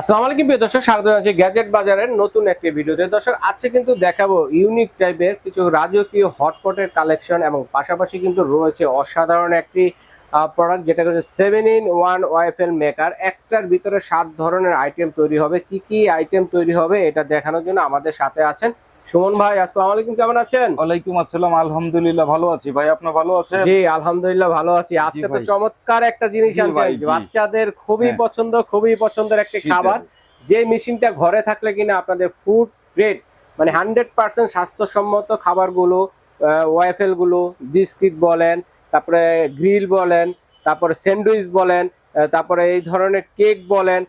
আসসালামু আলাইকুম প্রিয় দর্শক, স্বাগত আছে গ্যাজেট বাজারের নতুন একটি ভিডিওতে। দর্শক, আজকে কিন্তু দেখাবো ইউনিক টাইপের কিছু রাজকীয় হটপটের কালেকশন এবং পাশাপাশি কিন্তু রয়েছে অসাধারণ একটি প্রোডাক্ট যেটা হচ্ছে seven in one waffle maker একটার ভিতরে সাত ধরনের আইটেম তৈরি হবে। কি কি আইটেম তৈরি হবে এটা দেখানোর জন্য আমাদের সাথে আছেন সুমন ভাই আসসালামু আলাইকুম কেমন আছেন? ওয়ালাইকুম আসসালাম আলহামদুলিল্লাহ ভালো আছি। ভাই আপনি ভালো আছেন? জি আলহামদুলিল্লাহ ভালো আছি। আজকে তো চমৎকার একটা জিনিস ভাই, বাচ্চাদের খুবই হ্যাঁ। পছন্দ খুবই পছন্দের একটা খাবার। যে মেশিনটা ঘরে থাকলে কিনা আপনাদের ফুড গ্রেড মানে হান্ড্রেড পার্সেন্ট স্বাস্থ্যসম্মত খাবারগুলো ওয়াইফেলগুলো বিস্কিট বলেন তারপরে গ্রিল বলেন তারপরে স্যান্ডউইচ বলেন তারপরে এই ধরনের কেক বলেন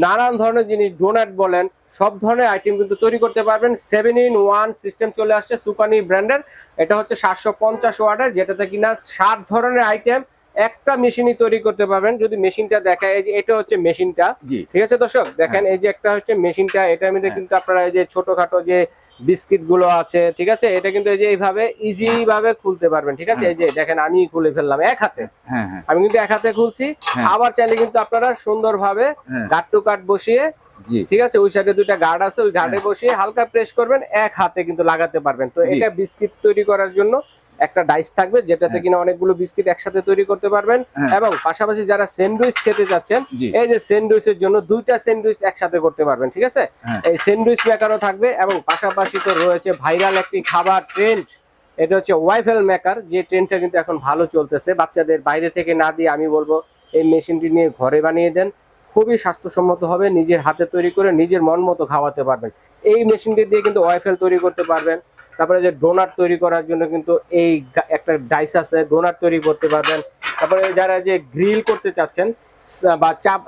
নানান ধরনের জিনিস ডোনাট বলেন সব ধরনের আইটেম কিন্তু তৈরি করতে পারবেন। সেভেন ইন ওয়ান সিস্টেম চলে আসছে সুকানি ব্র্যান্ডের এটা হচ্ছে সাতশো পঞ্চাশ ওয়ার্ডের যেটাতে কিনা সাত ধরনের আইটেম একটা মেশিনই তৈরি করতে পারবেন। যদি মেশিনটা দেখেন এই যে এটা হচ্ছে মেশিনটা ঠিক আছে দর্শক? দেখেন এই যে একটা হচ্ছে মেশিনটা এটা মধ্যে হ্যাঁ। কিন্তু আপনারা এই যে ছোটখাটো যে বিস্কিটগুলো আছে ঠিক আছে? এটা কিন্তু এই যে এইভাবে ইজি ভাবে খুলতে পারবেন ঠিক আছে? হ্যাঁ। এই যে দেখেন আমি খুলে ফেললাম এক হাতে। হ্যাঁ হ্যাঁ। আমি কিন্তু এক হাতে খুলছি। আবার চাইলে কিন্তু আপনারা সুন্দর ভাবে কাট টু কাট বসিয়ে জি। ঠিক আছে? ওই সাইডে দুইটা গার্ড আছে ওই গার্ডে বসিয়ে হালকা প্রেস করবেন এক হাতে কিন্তু লাগাতে পারবেন। তো এটা বিস্কিট তৈরি করার জন্য একটা ডাইস থাকবে যেটাতে হ্যাঁ। কিনা অনেকগুলো বিস্কিট একসাথে তৈরি করতে পারবেন। হ্যাঁ। এবং পাশাপাশি যারা স্যান্ডউইচ খেতে যাচ্ছেন এই যে স্যান্ডউইচের জন্য দুইটা স্যান্ডউইচ একসাথে করতে পারবেন ঠিক আছে? হ্যাঁ। এই স্যান্ডউইচ মেকারও থাকবে এবং পাশাপাশি তো রয়েছে ভাইরাল একটি খাবার ট্রেন্ড এটা হচ্ছে ওয়াইফেল মেকার যে ট্রেন্ডটা কিন্তু এখন ভালো চলতেছে। বাচ্চাদের বাইরে থেকে না দিয়ে আমি বলব এই মেশিনটি নিয়ে ঘরে বানিয়ে দেন। খুবই স্বাস্থ্যসম্মত হবে নিজের হাতে তৈরি করে নিজের মন মতো খাওয়াতে পারবেন। এই মেশিনটি দিয়ে কিন্তু ওয়াইফেল তৈরি করতে পারবেন। তারপরে যে ডোনার তৈরি করার জন্য কিন্তু এই একটা ডাইস আছে, ডোনার তৈরি করতে পারবেন। তারপরে যারা যে গ্রিল করতে চাচ্ছেন বা চাপ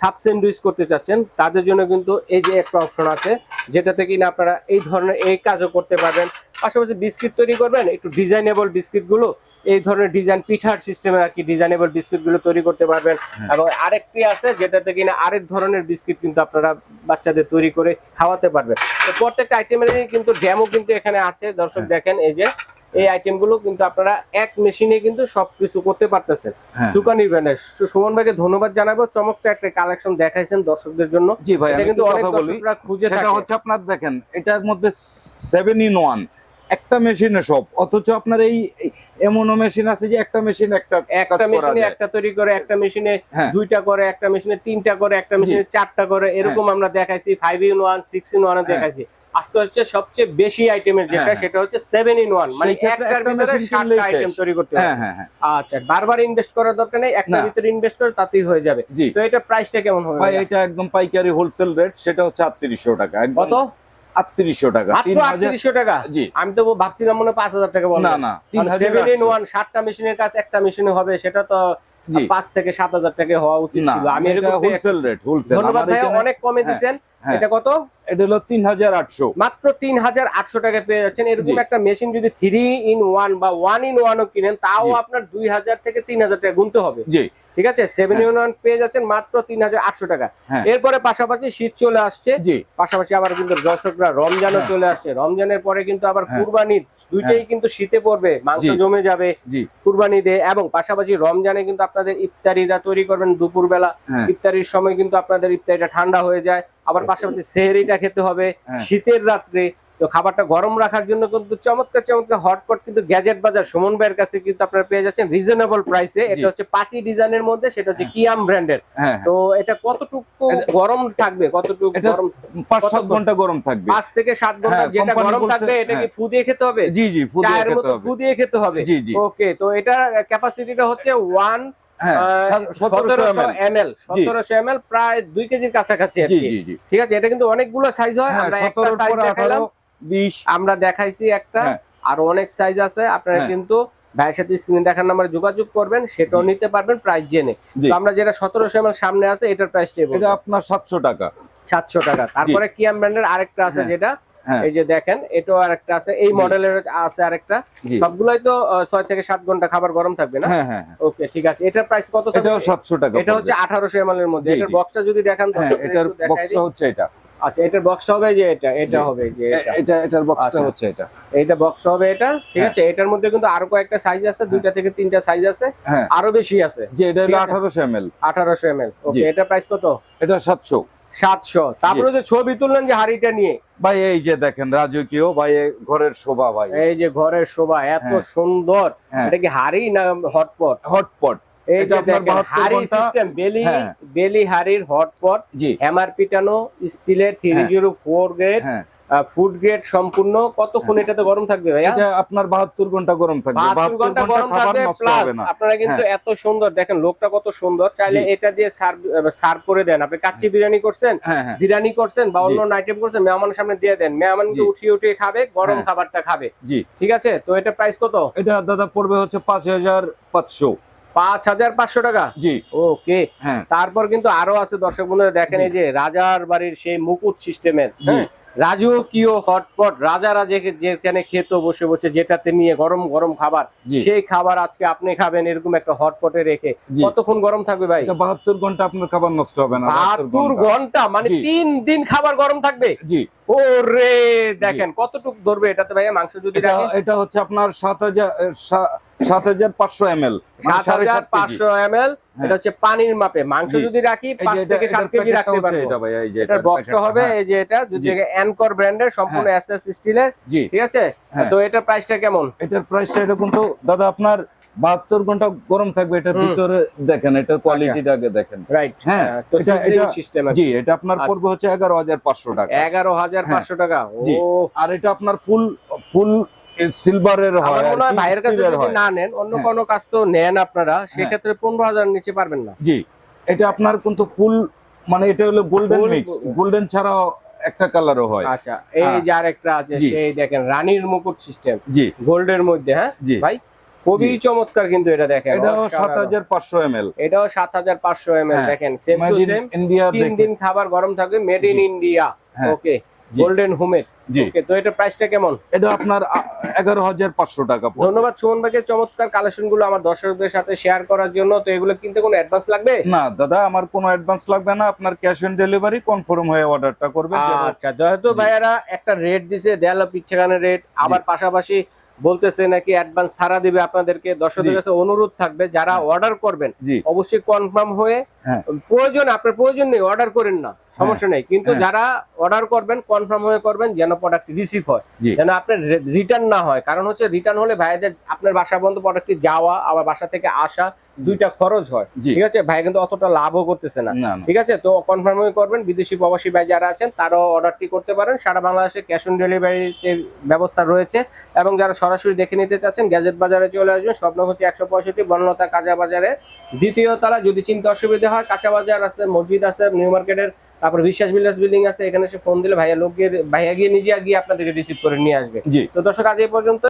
সাব স্যান্ডউইচ করতে চাচ্ছেন, তাদের জন্য কিন্তু এই যে একটা অপশন আছে, যেটাতে কিনা আপনারা এই ধরনের এই কাজও করতে পারবেন। পাশাপাশি বিস্কিট তৈরি করবেন, একটু ডিজাইনেবল বিস্কিটগুলো এই ধরনের ডিজাইন পিঠার সিস্টেমে আর কি ডিজাইনেবল বিস্কিটগুলো তৈরি করতে পারবেন। হ্যাঁ। এবং আরেকটি আছে যেটাতে কিনা আরেক ধরনের বিস্কিট কিন্তু আপনারা বাচ্চাদের তৈরি করে খাওয়াতে পারবেন। তো প্রত্যেকটা আইটেমের কিন্তু ড্যামও কিন্তু এখানে আছে। দর্শক হ্যাঁ। দেখেন এই যে এই আইটেমগুলো কিন্তু আপনারা এক মেশিনে কিন্তু সবকিছু করতে পারতেছেন। হ্যাঁ। সুকানি ব্র্যান্ডের সুমন ভাইকে ধন্যবাদ জানাব। চমৎকার একটা কালেকশন দেখাইছেন দর্শকদের জন্য। জি ভাই এটা কিন্তু অনেক দর্শকরা খুঁজে থাকে। হচ্ছে আপনার দেখেন এটার মধ্যে সেভেন ইন ওয়ান একটা মেশিনে সব অথচ আপনার এই এমনও মেশিন আছে যে একটা মেশিন একটা একটা মেশিনে একটা তৈরি করে একটা মেশিনে হ্যাঁ। দুইটা করে একটা মেশিনে তিনটা করে একটা মেশিনে চারটা করে এরকম আমরা দেখাইছি five in one six in one হ্যাঁ। দেখাইছি। আজকে হচ্ছে সবচেয়ে বেশি আইটেমের যেটা হ্যাঁ। সেটা হচ্ছে সেভেন ইন ওয়ান মানে একটার ভিতরে সাতটা আইটেম তৈরি করতে হ্যাঁ হবে। হ্যাঁ হ্যাঁ আচ্ছা বারবার ইনভেস্ট করার দরকার নেই একটার না। ভিতরে ইনভেস্ট করে তাতেই হয়ে যাবে। তো এটা প্রাইসটা কেমন হবে ভাই এটা একদম পাইকারি হোলসেল রেট সেটা হচ্ছে আটত্রিশশো টাকা কত? আটত্রিশশো টাকা তিন মাত্র হাজার আটত্রিশশো টাকা? জি। আমি তো ভাবছিলাম মনে পাঁচ হাজার টাকা না না সেভেন ইন ওয়ান সাতটা মেশিনের কাজ একটা মেশিনে হবে সেটা তো পাঁচ থেকে সাত হাজার টাকা হওয়া উচিত ছিল। আমি হোলসেল রেট হোলসেল ধন্যবাদ ভাইয়া অনেক কমে হ্যাঁ, দিচ্ছেন হ্যাঁ। এটা কত? এটা হলো তিন হাজার আটশো। মাত্র তিন হাজার আটশো টাকা পেয়ে যাচ্ছেন। এরকম একটা মেশিন যদি থ্রি ইন ওয়ান বা ওয়ান ইন ওয়ানও কিনেন তাও আপনার দুই হাজার থেকে তিন হাজার টাকা গুনতে হবে। জি। ঠিক আছে? সেভেন। ইন ওয়ান পেয়ে যাচ্ছেন মাত্র তিন হাজার আটশো টাকা। হ্যাঁ। এরপরে পাশাপাশি শীত চলে আসছে। পাশাপাশি আবার কিন্তু দর্শকরা রমজানও হ্যাঁ। চলে আসছে। রমজানের পরে কিন্তু আবার হ্যাঁ। কুরবানির দুইটাই কিন্তু শীতে পড়বে। মাংস জমে যাবে কুরবানি দে এবং পাশাপাশি রমজানে কিন্তু আপনাদের ইফতারিরা তৈরি করবেন দুপুর বেলা হ্যাঁ। ইফতারির সময় কিন্তু আপনাদের ইফতারিটা ঠান্ডা হয়ে যায়। আবার পাশাপাশি সেহরিটা খেতে হবে। শীতের রাত্রে তো খাবারটা গরম রাখার জন্য কিন্তু চমৎকার চমৎকার হটপট কিন্তু গ্যাজেট বাজার সুমন ভাইয়ের কাছে কিন্তু আপনারা পেয়ে যাচ্ছেন রিজনেবল প্রাইসে এটা হচ্ছে পার্টি ডিজাইনের মধ্যে সেটা হচ্ছে কিয়াম ব্র্যান্ডের হ্যাঁ তো এটা কতটুকু গরম থাকবে? কতটুকু গরম পাঁচ কত সাত ঘণ্টা গরম থাকবে। পাঁচ থেকে সাত ঘণ্টা হ্যাঁ, যেটা গরম থাকবে এটা কি হ্যাঁ। ফু দিয়ে খেতে হবে? জি জি ফুল দিয়ে খেতে হবে। ফু দিয়ে খেতে হবে। জি জি। ওকে তো এটার ক্যাপাসিটিটা হচ্ছে ওয়ান হ্যাঁ সতেরোশো সতেরোশো ml এম এল সতেরোশো এম এল প্রায় দুই কেজির কাছাকাছি ঠিক আছে এটা কিন্তু অনেকগুলো সাইজ হয় হ্যাঁ আমরা একটা সাইজ আঠারো বিশ আমরা দেখাইছি একটা হ্যাঁ। আর অনেক সাইজ আছে আপনারা হ্যাঁ। কিন্তু ভাইয়ের সাথে স্ক্রিন দেখার নাম্বারে যোগাযোগ করবেন সেটাও নিতে পারবেন প্রাইস জেনে। তো আমরা যেটা সতেরোশো এম সামনে আছে এটার প্রাইসটা এটা আপনার সাতশো টাকা। সাতশো টাকা। তারপরে কিয়াম ব্র্যান্ডের আরেকটা আছে হ্যাঁ। যেটা এই যে দেখেন এটাও আরেকটা আছে এই মডেলের আছে আরেকটা। সবগুলাই তো ছয় থেকে সাত ঘণ্টা খাবার গরম থাকবে না। ওকে ঠিক আছে। এটার প্রাইস কত? এটাও সাতশো টাকা এটা হচ্ছে আঠারোশো এম এর মধ্যে। এটার বক্সটা যদি দেখান এটার বক্সটা হচ্ছে এটা। আচ্ছা এটার বক্স হবে যে এটা এটা হবে যে এটা। এটা এটার বক্সটা আচ্ছা। হচ্ছে এটা। এইটা বক্স হবে এটা ঠিক হ্যাঁ। আছে? এটার মধ্যে কিন্তু আরও কয়েকটা সাইজ আছে দুইটা থেকে তিনটা সাইজ আছে হ্যাঁ। আরও বেশি আছে। যে এটা হলো ঠিক আছে। আঠারোশো এম এল আঠারোশো এম এল ওকে এটা প্রাইস কত? এটা সাতশো। সাতশো। তারপরে যে ছবি তুললেন যে হাড়িটা নিয়ে। ভাই এই যে দেখেন রাজকীয় ভাই ঘরের শোভা ভাই। এই যে ঘরের শোভা এত হ্যাঁ। সুন্দর। হ্যাঁ। এটা কি হাড়ি না হটপট? হটপট। এটা আপনার 72 হাড়ি সিস্টেম বেলি হ্যাঁ। বেলি হাড়ির হটপট জি। হ্যামার পিটানো স্টিলের থ্রি হ্যাঁ। জিরো ফোর গ্রেড হ্যাঁ। ফুড গ্রেড সম্পূর্ণ কতক্ষণ এটাতে গরম থাকবে ভাইয়া? এটা আপনার বাহাত্তর ঘণ্টা গরম থাকবে। বাহাত্তর বাহাত্তর ঘণ্টা গরম থাকবে প্লাস আপনারা কিন্তু এত সুন্দর দেখেন লোকটা কত সুন্দর। চাইলে এটা দিয়ে সার্ভ সার্ভ করে দেন। আপনি কাচ্চি বিরিয়ানি করছেন হ্যাঁ হ্যাঁ। বিরিয়ানি করছেন বা অন্য আইটেম করছেন মেহমানের সামনে দিয়ে দেন। মেহমান কিন্তু উঠিয়ে উঠিয়ে খাবে গরম হ্যাঁ। খাবারটা খাবে। জি। ঠিক আছে? তো এটা প্রাইস কত? এটা দাদা পড়বে হচ্ছে পাঁচ হাজার পাঁচশো। পাঁচ হাজার পাঁচশো টাকা? জি। ওকে। হ্যাঁ। তারপর কিন্তু আরও আছে দর্শক বন্ধুরা দেখেন এই যে রাজার বাড়ির সেই মুকুট সিস্টেমের। হ্যাঁ? রাজকীয় হটপট রাজারা যে যেখানে খেত বসে বসে যেটাতে নিয়ে গরম গরম খাবার সেই খাবার আজকে আপনি খাবেন এরকম একটা হটপটে রেখে। কতক্ষণ গরম থাকবে ভাই? বাহাত্তর ঘণ্টা আপনার খাবার নষ্ট হবে না বাহাত্তর ঘণ্টা। মানে তিন দিন খাবার গরম থাকবে? জি। ওরে দেখেন কতটুকু ধরবে এটাতে ভাইয়া মাংস যদি এটা হচ্ছে আপনার সাত হাজার সাত হাজার পাঁচশো এম এল সাত হাজার পাঁচশো এম এল হ্যাঁ। এটা হচ্ছে পানির মাপে। মাংস যদি রাখি পাঁচ থেকে সাত কেজি রাখতে পারব। এটা ভাই এই যে এটার এটার বক্সটা packet, হবে হ্যাঁ। এই যে এটা যদি অ্যানকর ব্র্যান্ডের সম্পূর্ণ এস এস স্টিলের ঠিক আছে? হ্যাঁ। তো এটার প্রাইসটা কেমন? এটার প্রাইসটা এরকম তো দাদা আপনার বাহাত্তর ঘণ্টা গরম থাকবে এটার ভিতরে দেখেন এটার কোয়ালিটিটা আগে দেখেন। রাইট হ্যাঁ, এটা- জি এটা আপনার আচ্ছা। পড়বে হচ্ছে এগারো হাজার পাঁচশো টাকা। এগারো হাজার পাঁচশো টাকা। আর এটা আপনার ফুল ফুল সিলভারের হয় হয় ভাইয়ের কাছে যদি না নেন অন্য হ্যাঁ। কোনো কাজ তো নেন আপনারা সেক্ষেত্রে পনেরো হাজার নিচে পারবেন না। জি এটা আপনার কিন্তু ফুল মানে এটা হলো গোল্ডেন মিক্স গোল্ডেন ছাড়াও একটা কালারও হয়। আচ্ছা এই হ্যাঁ। যে আরেকটা আছে। সেই দেখেন রানীর মুকুট সিস্টেম জি। গোল্ডের মধ্যে হ্যাঁ? জি। ভাই খুবই চমৎকার কিন্তু এটা দেখেন এটাও অসাধারণ। সাত হাজার পাঁচশো এম এল। এটাও সাত হাজার পাঁচশো এম হ্যাঁ। দেখেন সেম টু সেম ইন্ডিয়া তিন দিন খাবার গরম থাকবে মেড ইন ইন্ডিয়া হ্যাঁ। ওকে। গোল্ডেন হোমের জি। তো এটা প্রাইসটা কেমন? এটা আপনার এগারো হাজার পাঁচশো টাকা। ধন্যবাদ সুমন ভাইকে চমৎকার কালেকশনগুলো আমার দর্শকদের সাথে শেয়ার করার জন্য। তো এগুলো কিনতে কোনো অ্যাডভান্স লাগবে? না দাদা আমার কোনো অ্যাডভান্স লাগবে না। আপনার ক্যাশ অন ডেলিভারি কনফার্ম হয়ে অর্ডারটা করবেন আচ্ছা যেহেতু জি। ভাইয়ারা একটা রেট দিছে দেয়াল পিঠাখানের রেট আবার পাশাপাশি বলতেছে নাকি অ্যাডভান্স ছাড়া দিবে আপনাদেরকে। দর্শকদের কাছে অনুরোধ থাকবে যারা অর্ডার করবেন অবশ্যই কনফার্ম হ্যাঁ। প্রয়োজন আপনার প্রয়োজন নেই অর্ডার করেন না সমস্যা নেই। কিন্তু হ্যাঁ। যারা অর্ডার করবেন কনফার্ম হয়ে করবেন যেন প্রোডাক্ট রিসিভ হয়। যেন আপনার রিটার্ন না হয়। কারণ হচ্ছে রিটার্ন হলে ভাইদের আপনার বাসা পর্যন্ত প্রোডাক্টটি যাওয়া আবার বাসা থেকে আসা দুইটা খরচ হয়। ঠিক আছে? ভাই কিন্তু অতটা লাভও করতেছে না। ঠিক আছে? তো কনফার্ম হয়ে করবেন বিদেশি প্রবাসী ভাই যারা আছেন তারাও অর্ডারটি করতে পারেন। সারা বাংলাদেশে ক্যাশ অন ডেলিভারিতে ব্যবস্থা রয়েছে। এবং যারা সরাসরি দেখে নিতে চাচ্ছেন গ্যাজেট বাজারে চলে আসবেন। স্বপ্ন হচ্ছে একশো পঁয়ষট্টি বনলতা কাজা বাজারে দ্বিতীয় তলা। যদি চিন্তা অসুবিধা হয় কাঁচা বাজার আছে মসজিদ আছে নিউ মার্কেটের তারপর বিশ্বাস বিলাস বিল্ডিং আছে এখানে সে ফোন দিলে ভাইয়া লোক গিয়ে ভাইয়া গিয়ে নিজে গিয়ে আপনাদেরকে রিসিভ করে নিয়ে আসবে। জি। তো দর্শক আজ এই পর্যন্ত